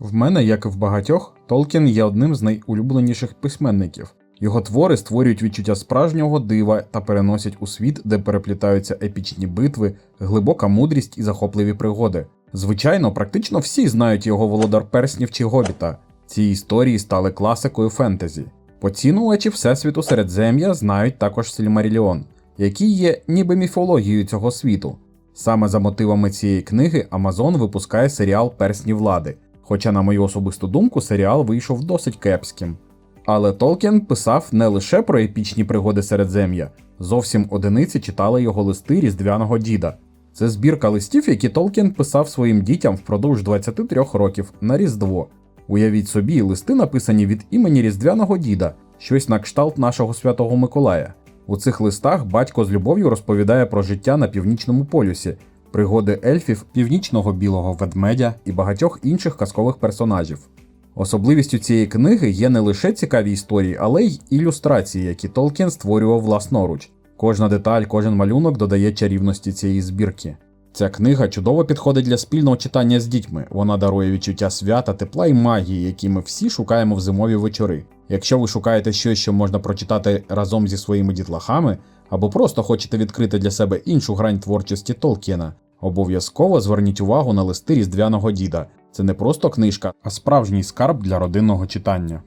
В мене, як і в багатьох, Толкін є одним з найулюбленіших письменників. Його твори створюють відчуття справжнього дива та переносять у світ, де переплітаються епічні битви, глибока мудрість і захопливі пригоди. Звичайно, практично всі знають його володар перснів чи гобіта. Ці історії стали класикою фентезі. Поцінувачі Всесвіту Середзем'я знають також Сільмаріліон, який є ніби міфологією цього світу. Саме за мотивами цієї книги Амазон випускає серіал Персні влади. Хоча, на мою особисту думку, серіал вийшов досить кепським. Але Толкін писав не лише про епічні пригоди Середзем'я, зовсім одиниці читали його листи Різдвяного діда. Це збірка листів, які Толкін писав своїм дітям впродовж 23 років на Різдво. Уявіть собі, листи написані від імені Різдвяного діда, щось на кшталт нашого святого Миколая. У цих листах батько з любов'ю розповідає про життя на північному полюсі, пригоди ельфів, північного білого ведмедя і багатьох інших казкових персонажів. Особливістю цієї книги є не лише цікаві історії, але й ілюстрації, які Толкін створював власноруч. Кожна деталь, кожен малюнок додає чарівності цієї збірки. Ця книга чудово підходить для спільного читання з дітьми. Вона дарує відчуття свята, тепла і магії, які ми всі шукаємо в зимові вечори. Якщо ви шукаєте щось, що можна прочитати разом зі своїми дітлахами, або просто хочете відкрити для себе іншу грань творчості Толкіна, обов'язково зверніть увагу на листи Різдвяного діда. Це не просто книжка, а справжній скарб для родинного читання.